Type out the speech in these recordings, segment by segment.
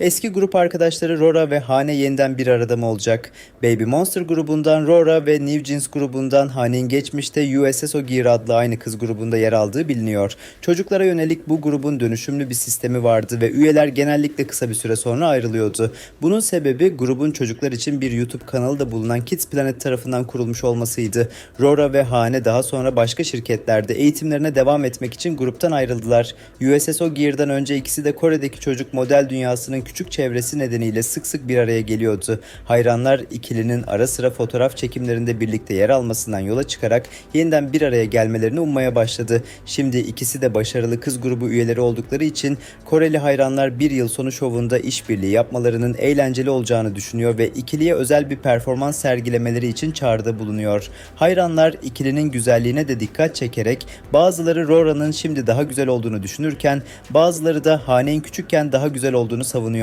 Eski grup arkadaşları Rora ve Hane yeniden bir arada mı olacak? Baby Monster grubundan Rora ve New Jeans grubundan Hane'in geçmişte USSO Gear adlı aynı kız grubunda yer aldığı biliniyor. Çocuklara yönelik bu grubun dönüşümlü bir sistemi vardı ve üyeler genellikle kısa bir süre sonra ayrılıyordu. Bunun sebebi grubun çocuklar için bir YouTube kanalı da bulunan Kids Planet tarafından kurulmuş olmasıydı. Rora ve Hane daha sonra başka şirketlerde eğitimlerine devam etmek için gruptan ayrıldılar. USSO Gear'dan önce ikisi de Kore'deki çocuk model dünyasının küçük çevresi nedeniyle sık sık bir araya geliyordu. Hayranlar ikilinin ara sıra fotoğraf çekimlerinde birlikte yer almasından yola çıkarak yeniden bir araya gelmelerini ummaya başladı. Şimdi ikisi de başarılı kız grubu üyeleri oldukları için Koreli hayranlar bir yıl sonu şovunda işbirliği yapmalarının eğlenceli olacağını düşünüyor ve ikiliye özel bir performans sergilemeleri için çağrıda bulunuyor. Hayranlar ikilinin güzelliğine de dikkat çekerek bazıları Rora'nın şimdi daha güzel olduğunu düşünürken bazıları da Hane'in küçükken daha güzel olduğunu savunuyor.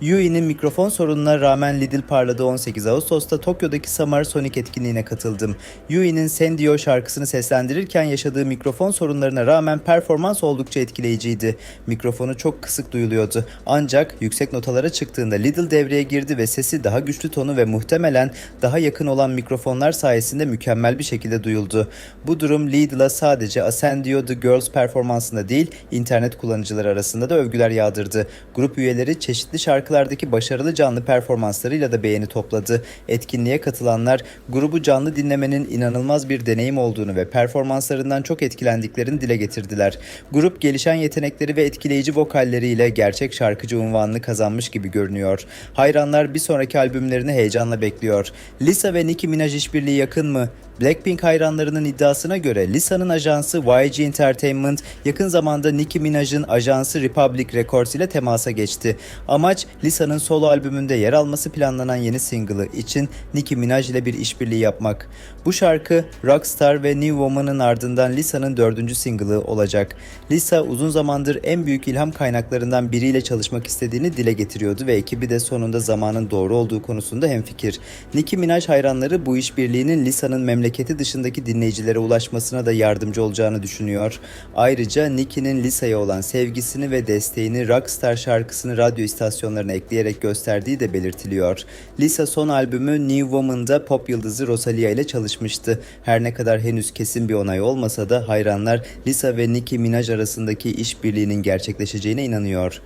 Yui'nin mikrofon sorununa rağmen Lidl parladı 18 Ağustos'ta Tokyo'daki Summer Sonic etkinliğine katıldım. Yui'nin Sendio şarkısını seslendirirken yaşadığı mikrofon sorunlarına rağmen performans oldukça etkileyiciydi. Mikrofonu çok kısık duyuluyordu. Ancak yüksek notalara çıktığında Lidl devreye girdi ve sesi daha güçlü tonu ve muhtemelen daha yakın olan mikrofonlar sayesinde mükemmel bir şekilde duyuldu. Bu durum Lidl'a sadece Ascendio The Girls performansında değil, internet kullanıcıları arasında da övgüler yağdırdı. Grup üyeleri çeşitli şarkılardaki başarılı canlı performanslarıyla da beğeni topladı. Etkinliğe katılanlar grubu canlı dinlemenin inanılmaz bir deneyim olduğunu ve performanslarından çok etkilendiklerini dile getirdiler. Grup gelişen yetenekleri ve etkileyici vokalleriyle gerçek şarkıcı unvanını kazanmış gibi görünüyor. Hayranlar bir sonraki albümlerini heyecanla bekliyor. Lisa ve Nicki Minaj işbirliği yakın mı? Blackpink hayranlarının iddiasına göre Lisa'nın ajansı YG Entertainment yakın zamanda Nicki Minaj'ın ajansı Republic Records ile temasa geçti. Amaç Lisa'nın solo albümünde yer alması planlanan yeni single'ı için Nicki Minaj ile bir işbirliği yapmak. Bu şarkı Rockstar ve New Woman'ın ardından Lisa'nın dördüncü single'ı olacak. Lisa uzun zamandır en büyük ilham kaynaklarından biriyle çalışmak istediğini dile getiriyordu ve ekibi de sonunda zamanın doğru olduğu konusunda hemfikir. Nicki Minaj hayranları bu işbirliğinin Lisa'nın memleketi dışındaki dinleyicilere ulaşmasına da yardımcı olacağını düşünüyor. Ayrıca Nicki'nin Lisa'ya olan sevgisini ve desteğini Rockstar şarkısını radyo istasyonlarına ekleyerek gösterdiği de belirtiliyor. Lisa son albümü New Woman'da pop yıldızı Rosalia ile çalışmıştı. Her ne kadar henüz kesin bir onay olmasa da hayranlar Lisa ve Nicki Minaj arasındaki işbirliğinin gerçekleşeceğine inanıyor.